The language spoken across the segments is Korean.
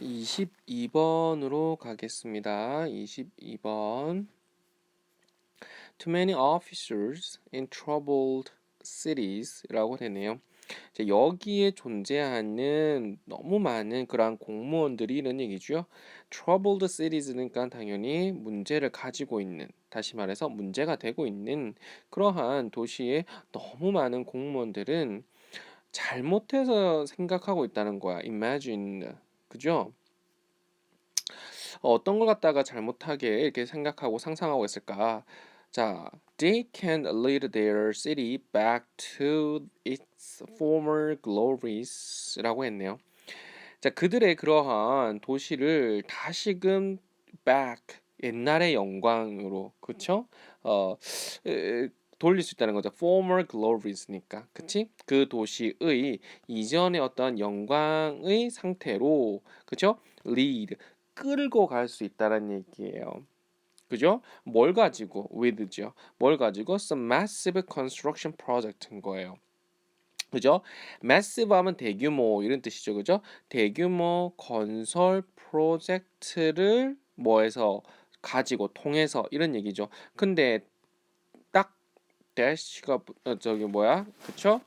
22번으로 가겠습니다. 22번. Too many officers in troubled cities라고 되네요. 여기에 존재하는 너무 많은 그러한 공무원들이 이런 얘기죠. Troubled cities니까 당연히 문제를 가지고 있는, 다시 말해서 문제가 되고 있는 그러한 도시에 너무 많은 공무원들은 잘못해서 생각하고 있다는 거야. Imagine. 그죠? 어, 어떤 걸 갖다가 잘못하게 이렇게 생각하고 상상하고 있을까? 자, they can lead their city back to its former glories라고 했네요. 자, 그들의 그러한 도시를 다시금 back 옛날의 영광으로 그쵸? 어, 에, 돌릴 수 있다는 거죠. former glories니까. 그치? 그 도시의 이전의 어떤 영광의 상태로 그쵸? lead 끌고 갈 수 있다는 얘기예요. 그죠? 뭘 가지고 with죠. 뭘 가지고 some massive construction project인 거예요. 그죠? massive 하면 대규모 이런 뜻이죠. 그죠? 대규모 건설 프로젝트를 뭐해서 가지고 통해서 이런 얘기죠. 근데 딱 dash가 어, 저기 뭐야? 그쵸?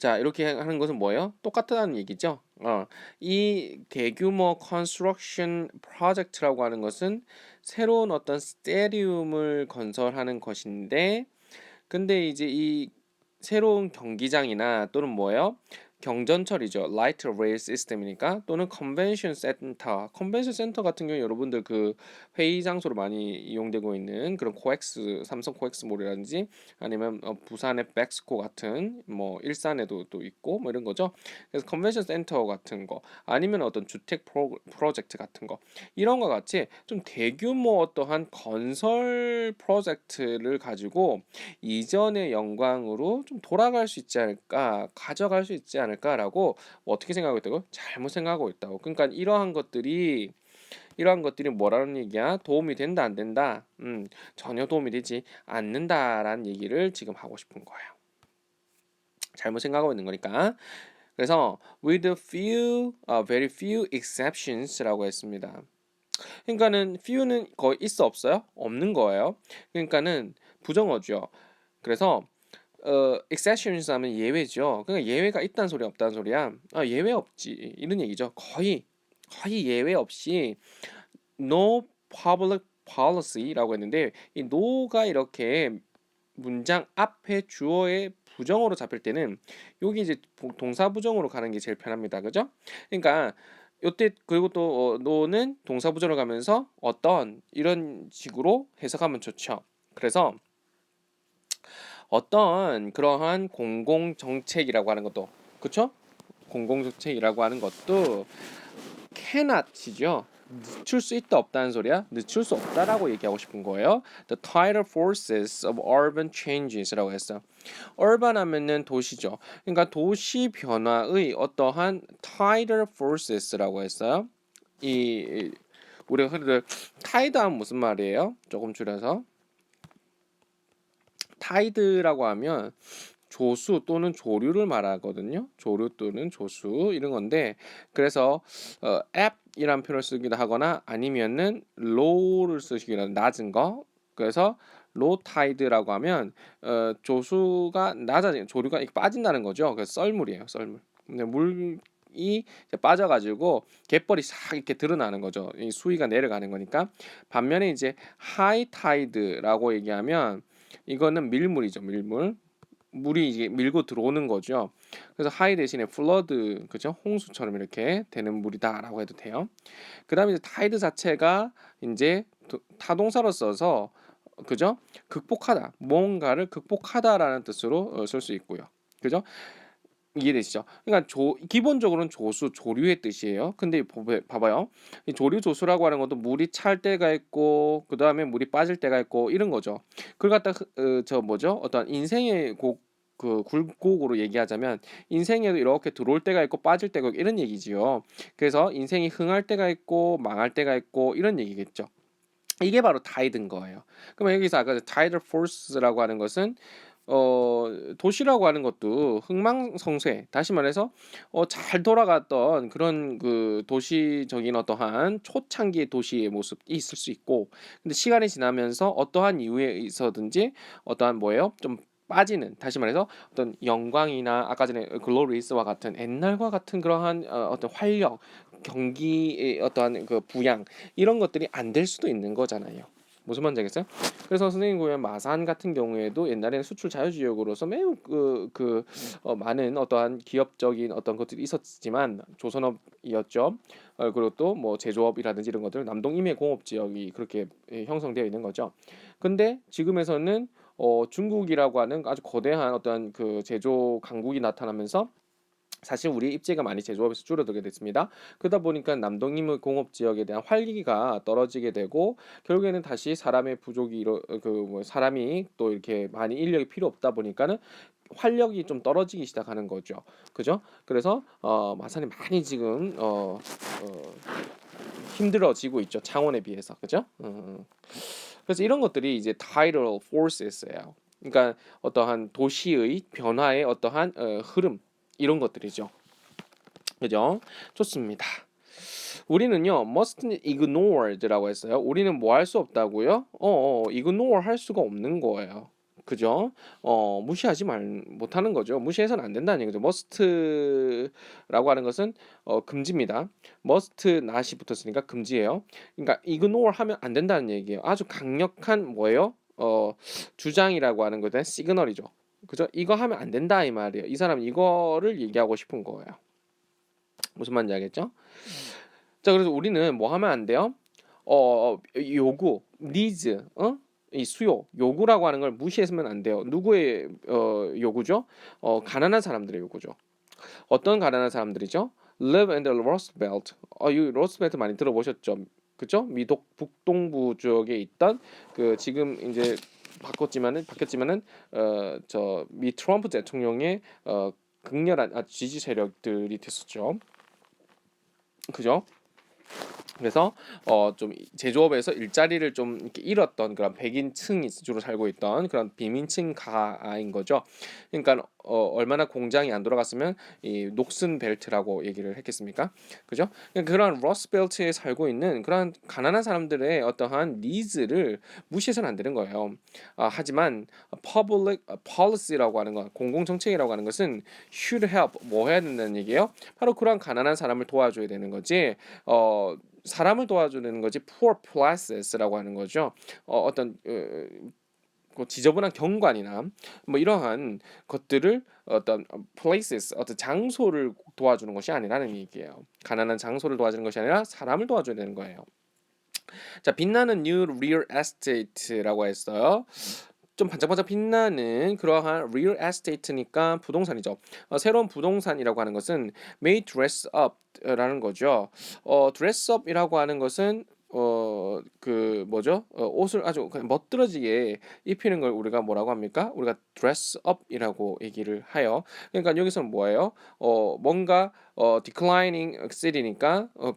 자, 이렇게 하는 것은 뭐예요? 똑같다는 얘기죠. 어, 이 대규모 컨스트럭션 프로젝트라고 하는 것은 새로운 어떤 스테디움을 건설하는 것인데, 근데 이제 이 새로운 경기장이나 또는 뭐예요? 경전철이죠. 라이트 레일 시스템이니까 또는 컨벤션 센터. 컨벤션 센터 같은 경우 여러분들 그 회의 장소로 많이 이용되고 있는 그런 코엑스 삼성 코엑스 몰이라든지 아니면 어, 부산의 백스코 같은 뭐 일산에도 또 있고 뭐 이런 거죠. 그래서 컨벤션 센터 같은 거 아니면 어떤 주택 프로, 프로젝트 같은 거 이런 거 같이 좀 대규모 어떠한 건설 프로젝트를 가지고 이전의 영광으로 좀 돌아갈 수 있지 않을까 가져갈 수 있지 않을까 않을까라고 뭐 어떻게 생각하고 있다고? 잘못 생각하고 있다고. 그러니까 이러한 것들이 이러한 것들이 뭐라는 얘기야? 도움이 된다 안 된다? 음, 전혀 도움이 되지 않는다라는 얘기를 지금 하고 싶은 거예요. 잘못 생각하고 있는 거니까. 그래서 with few, uh, very few exceptions라고 했습니다. 그러니까는 few는 거의 있어 없어요? 없는 거예요. 그러니까는 부정어죠. 그래서 어, exceptions 하면 예외죠. 그러니까 예외가 있다는 소리 없다는 소리야. 아, 예외 없지. 이런 얘기죠. 거의 거의 예외 없이 no public policy라고 했는데 이 no가 이렇게 문장 앞에 주어의 부정어로 잡힐 때는 여기 이제 동사 부정으로 가는 게 제일 편합니다. 그죠? 그러니까 요때 그리고 또 어, no는 동사 부정으로 가면서 어떤 이런 식으로 해석하면 좋죠. 그래서 어떤 그러한 공공 정책이라고 하는 것도 그렇죠? 공공 정책이라고 하는 것도 cannot이죠. 늦출 수 있다 없다는 소리야. 늦출 수 없다라고 얘기하고 싶은 거예요. The tidal forces of urban changes라고 했어. urban 하면은 도시죠. 그러니까 도시 변화의 어떠한 tidal forces라고 했어요. 이 우리가 흔히들 타이드 하면 무슨 말이에요? 조금 줄여서 타이드라고 하면 조수 또는 조류를 말하거든요. 조류 또는 조수 이런 건데 그래서 어, 앱이란 표현을 쓰기도 하거나 아니면은 low를 쓰시기도 낮은 거. 그래서 로 타이드라고 하면 어, 조수가 낮아진 조류가 빠진다는 거죠. 그래서 썰물이에요, 썰물. 근데 물이 빠져가지고 갯벌이 싹 이렇게 드러나는 거죠. 이 수위가 내려가는 거니까. 반면에 이제 하이 타이드라고 얘기하면 이거는 밀물이죠, 밀물. 물이 이제 밀고 들어오는 거죠. 그래서 하이 대신에 플러드, 그죠? 홍수처럼 이렇게 되는 물이다라고 해도 돼요. 그 다음에 이제 타이드 자체가 이제 타동사로 써서 그죠? 극복하다, 뭔가를 극복하다라는 뜻으로 어, 쓸수 있고요. 그죠? 이해되시죠? 그러니까 조, 기본적으로는 조수, 조류의 뜻이에요. 근데 봐봐요. 이 조류 조수라고 하는 것도 물이 찰 때가 있고, 그 다음에 물이 빠질 때가 있고, 이런 거죠. 그걸 갖다, 어, 저 뭐죠? 어떤 인생의 곡, 그 굴곡으로 얘기하자면 인생에도 이렇게 들어올 때가 있고 빠질 때가 있고 이런 얘기지요. 그래서 인생이 흥할 때가 있고 망할 때가 있고 이런 얘기겠죠. 이게 바로 타이드인 거예요. 그러면 여기서 아까 타이드 포스라고 하는 것은 어 도시라고 하는 것도 흥망성쇠 다시 말해서 어 잘 돌아갔던 그런 그 도시적인 어떠한 초창기의 도시의 모습이 있을 수 있고 근데 시간이 지나면서 어떠한 이유에 있어든지 어떠한 뭐예요? 좀 빠지는 다시 말해서 어떤 영광이나 아까 전에 글로리스와 같은 옛날과 같은 그러한 어 어떤 활력, 경기의 어떠한 그 부양 이런 것들이 안 될 수도 있는 거잖아요. 무슨 말인지 알겠어요? 그래서 선생님 보면 마산 같은 경우에도 옛날에는 수출 자유지역으로서 매우 그, 그 어, 많은 어떠한 기업적인 어떤 것들이 있었지만 조선업이었죠. 어, 그리고 또 뭐 제조업이라든지 이런 것들 남동 임해 공업 지역이 그렇게 예, 형성되어 있는 거죠. 근데 지금에서는 어, 중국이라고 하는 아주 거대한 어떤 그 제조 강국이 나타나면서 사실 우리 입지가 많이 제조업에서 줄어들게 됐습니다. 그러다 보니까 남동임의 공업 지역에 대한 활기가 떨어지게 되고 결국에는 다시 사람의 부족이 이러 그뭐 사람이 또 이렇게 많이 인력이 필요 없다 보니까는 활력이 좀 떨어지기 시작하는 거죠. 그죠? 그래서 어 마산이 많이 지금 어, 어 힘들어지고 있죠. 창원에 비해서. 그죠? 음. 그래서 이런 것들이 이제 tidal forces예요. 그러니까 어떠한 도시의 변화의 어떠한 어, 흐름 이런 것들이죠. 그죠? 좋습니다. 우리는요 must ignored라고 했어요. 우리는 뭐 할 수 없다고요? 어, 어 ignore 할 수가 없는 거예요. 그죠? 어 무시하지 말 못하는 거죠. 무시해서는 안 된다는 얘기죠. must라고 하는 것은 어 금지입니다. must not이 붙었으니까 금지예요. 그러니까 ignore 하면 안 된다는 얘기예요. 아주 강력한 뭐예요? 어 주장이라고 하는 것에 시그널이죠. 그죠? 이거 하면 안 된다 이 말이에요. 이 사람은 이거를 얘기하고 싶은 거예요. 무슨 말인지 알겠죠? 자, 그래서 우리는 뭐 하면 안 돼요? 어, 요구, needs, 어? 이 수요, 요구라고 하는 걸 무시했으면 안 돼요. 누구의 어, 요구죠? 어, 가난한 사람들의 요구죠. 어떤 가난한 사람들이죠? Live in the Rust Belt. 어, 이 Rust Belt 많이 들어보셨죠? 그죠? 미독 북동부 지역에 있던 그 지금 이제 바꿨지만은 바뀌었지만은 어 저 미 트럼프 대통령의 어 극렬한 아, 지지 세력들이 됐었죠. 그죠? 그래서 어 좀 제조업에서 일자리를 좀 이렇게 잃었던 그런 백인층이 주로 살고 있던 그런 비민층 가인 거죠. 그러니까 어 얼마나 공장이 안 돌아갔으면 이 녹슨 벨트라고 얘기를 했겠습니까? 그죠? 그러니까 그런 러스 벨트에 살고 있는 그런 가난한 사람들의 어떠한 니즈를 무시해서는 안 되는 거예요. 아, 하지만 public policy라고 하는 것, 공공 정책이라고 하는 것은 should help 뭐 해야 된다는 얘기예요? 바로 그런 가난한 사람을 도와줘야 되는 거지. 어 사람을 도와주는 거지 poor places,라고 하는 거죠. 어, 어떤 어, 그 지저분한 경관이나 뭐 이러한 것들을 어떤 places 어떤 장소를 도와주는 것이 아니라는 얘기예요. 가난한 장소를 도와주는 것이 아니라 사람을 도와줘야 되는 거예요. 자, 빛나는 new real estate라고 했어요. 좀 반짝반짝 빛나는 그러한 real estate니까 부동산이죠. 어, 새로운 부동산이라고 하는 것은 may dress up라는 거죠. 어, dress up이라고 하는 것은 어 그 뭐죠? 어, 옷을 아주 그냥 멋들어지게 입히는 걸 우리가 뭐라고 합니까? 우리가 dress up이라고 얘기를 하여. 그러니까 여기서는 뭐예요? 어 뭔가 어 declining city니까 어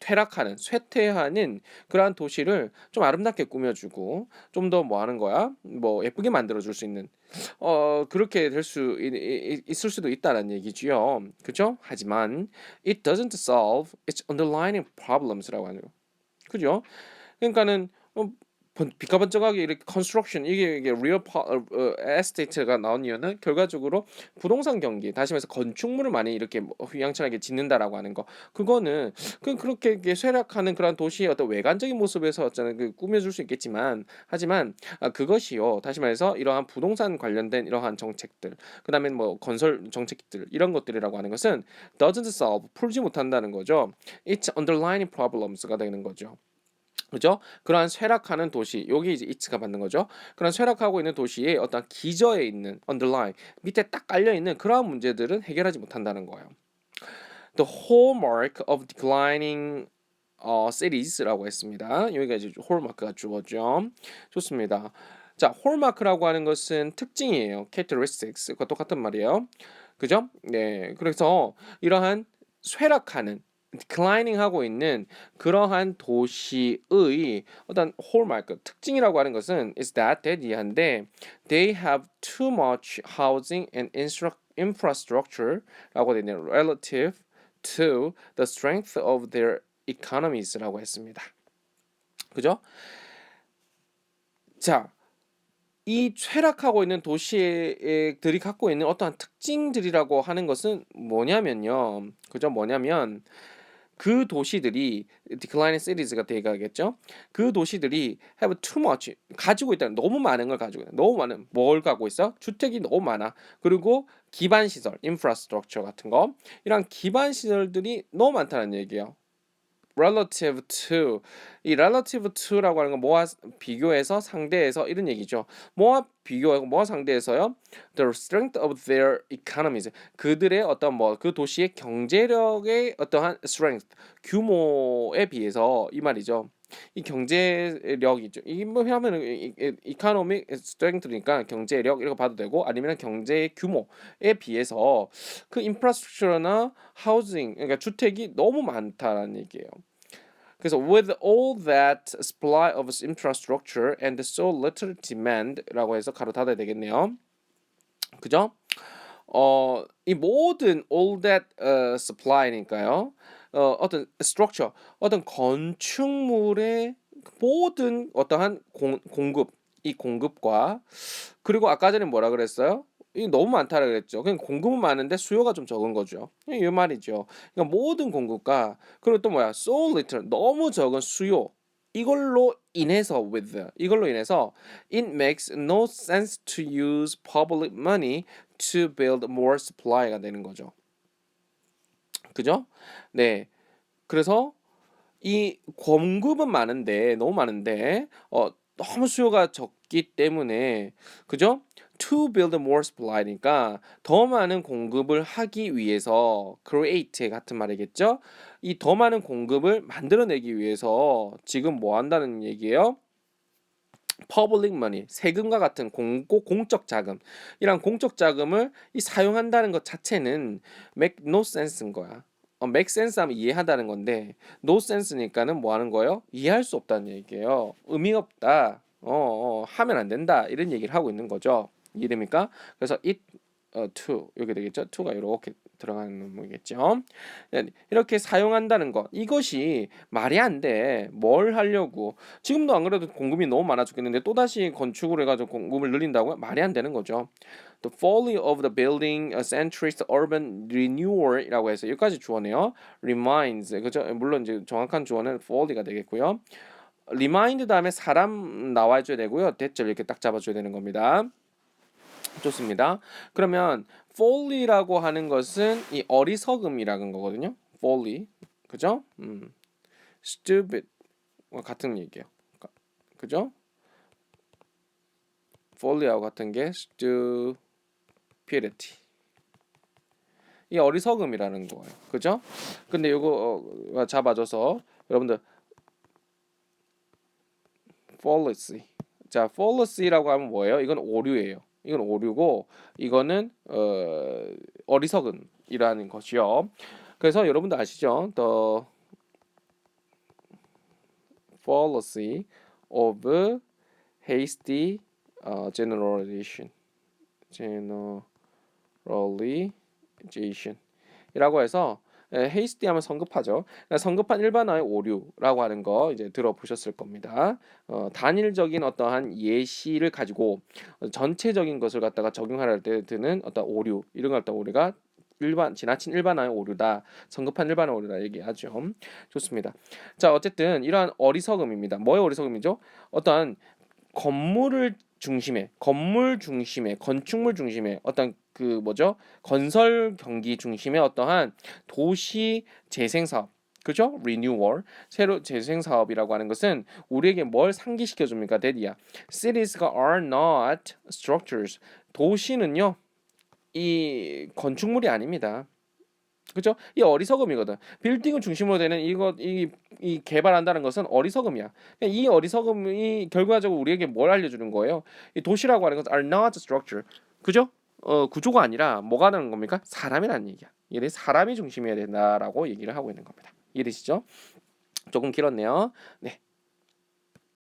퇴락하는 쇠퇴하는 그러한 도시를 좀 아름답게 꾸며주고 좀 더 뭐 하는 거야 뭐 예쁘게 만들어 줄 수 있는 어 그렇게 될 수 있을 수도 있다는 얘기지요 그죠 하지만 it doesn't solve its underlying problems라고 거 그죠? 그러니까는 어, 빛과 번쩍하게 이렇게 컨스트럭션 이게 이게 리얼 에스테이트가 나온 이유는 결과적으로 부동산 경기 다시 말해서 건축물을 많이 이렇게 뭐 휘황찬하게 짓는다라고 하는 거 그거는 그 그렇게 쇠락하는 그런 도시의 어떤 외관적인 모습에서 어쩌는 그 꾸며줄 수 있겠지만 하지만 아, 그것이요 다시 말해서 이러한 부동산 관련된 이러한 정책들 그다음에 뭐 건설 정책들 이런 것들이라고 하는 것은 doesn't solve 풀지 못한다는 거죠. It's underlying problems가 되는 거죠. 그죠? 그러한 쇠락하는 도시, 여기 이제 it가 받는 거죠. 그런 쇠락하고 있는 도시에 어떤 기저에 있는 underline 밑에 딱 깔려 있는 그러한 문제들은 해결하지 못한다는 거예요. The hallmark of declining 어, cities라고 했습니다. 여기가 이제 홀마크가 주어죠. 좋습니다. 자, 홀마크라고 하는 것은 특징이에요. characteristics. 그과 똑같은 말이에요. 그죠? 네. 그래서 이러한 쇠락하는 declining 하고 있는 그러한 도시의 어떤 hallmark 특징이라고 하는 것은 is that 대디한데 they have too much housing and infrastructure라고 되어 있는 relative to the strength of their economies라고 했습니다. 그죠? 자, 이 쇠락하고 있는 도시들이 갖고 있는 어떠한 특징들이라고 하는 것은 뭐냐면요. 그죠? 뭐냐면 그 도시들이 declining cities가 되겠죠. 그 도시들이 have too much 가지고 있다는 너무 많은 걸 가지고 있다. 너무 많은 뭘 갖고 있어? 주택이 너무 많아. 그리고 기반 시설, infrastructure 같은 거 이런 기반 시설들이 너무 많다는 얘기예요. Relative to 이 relative to라고 하는 건 뭐와 비교해서 상대해서 이런 얘기죠. 뭐와 비교하고 뭐와 상대해서요? The strength of their economies 그들의 어떤 뭐 그 도시의 경제력의 어떠한 strength 규모에 비해서 이 말이죠. 이 경제력이죠. 이게 뭐 하면은 economic strength니까 경제력 이렇게 봐도 되고 아니면 경제의 규모에 비해서 그 infrastructure나 housing 그러니까 주택이 너무 많다는 얘기예요. 그래서 with all that supply of infrastructure and so little demand라고 해서 가로 닫아야 되겠네요. 그죠? 어, 이 모든 all that uh, supply니까요. 어, 어떤 structure, 어떤 건축물의 모든 어떠한 공, 공급, 이 공급과 그리고 아까 전에 뭐라 그랬어요? 이 너무 많다라 그랬죠. 그냥 공급은 많은데 수요가 좀 적은 거죠. 이 말이죠. 그러니까 모든 공급과 그리고 또 뭐야? so little 너무 적은 수요 이걸로 인해서 with 이걸로 인해서 it makes no sense to use public money to build more supply가 되는 거죠. 그죠? 네. 그래서 이 공급은 많은데 너무 많은데 어 너무 수요가 적기 때문에 그죠? to build more supply니까 더 많은 공급을 하기 위해서 create 같은 말이겠죠? 이 더 많은 공급을 만들어내기 위해서 지금 뭐 한다는 얘기예요? Public money, 세금과 같은 공고 공적 자금, 이런 공적 자금을 이 사용한다는 것 자체는 no sense인 거야. 어, make sense 하면 이해하다는 건데 sense니까는 뭐 하는 거예요? 이해할 수 없다는 얘기예요. 의미 없다. 어, 어, 하면 안 된다. 이런 얘기를 하고 있는 거죠. 이해됩니까? 그래서 it 어, to 이렇게 되겠죠. to가 이렇게 들어가는 놈이겠죠. 네, 이렇게 사용한다는 것 이것이 말이 안 돼. 뭘 하려고? 지금도 안 그래도 공급이 너무 많아 죽겠는데 또 다시 건축을 해가지고 공급을 늘린다고 말이 안 되는 거죠. The folly of the building a centrist urban renewal이라고 해서 여기까지 주어네요. reminds 그죠? 물론 이제 정확한 주어는 folly가 되겠고요. remind 다음에 사람 나와줘야 되고요. 대절 이렇게 딱 잡아줘야 되는 겁니다. 좋습니다. 그러면 folly라고 하는 것은 이 어리석음이라는 거거든요. folly. 그죠? 음. stupid 같은 얘기예요. 그죠? folly하고 같은 게 stupidity. 이 어리석음이라는 거예요. 그죠? 근데 이거 어, 잡아줘서 여러분들 fallacy. 자, fallacy라고 하면 뭐예요? 이건 오류예요. 이건 오류고 이거는 어, 어리석은이라는 것이요. 그래서 여러분들 아시죠? The fallacy of hasty uh, generalization. generalization. 이라고 해서 헤이스티 하면 성급하죠. 그러니까 성급한 일반화의 오류라고 하는 거 이제 들어보셨을 겁니다. 어, 단일적인 어떠한 예시를 가지고 전체적인 것을 갖다가 적용할 때 드는 어떤 오류 이런 걸 갖다 우리가 일반 지나친 일반화의 오류다 성급한 일반화 오류다 얘기하죠 좋습니다 자 어쨌든 이러한 어리석음입니다 뭐의 어리석음이죠 어떠한 건물을 중심에 건물 중심에 건축물 중심에 어떤 그 뭐죠 건설 경기 중심의 어떠한 도시 재생 사업 그죠? 리뉴얼 새로 재생 사업이라고 하는 것은 우리에게 뭘 상기시켜 줍니까? 데디야. Cities가 are not structures. 도시는요. 이 건축물이 아닙니다. 그죠? 이 어리석음이거든. 빌딩을 중심으로 되는 이거 이, 이 개발한다는 것은 어리석음이야. 이 어리석음이 결과적으로 우리에게 뭘 알려주는 거예요? 이 도시라고 하는 것은 are not structure. 그죠? 어, 구조가 아니라 뭐가 되는 겁니까? 사람이라는 얘기야. 이게 사람이 중심이어야 된다라고 얘기를 하고 있는 겁니다. 이해되시죠? 조금 길었네요. 네,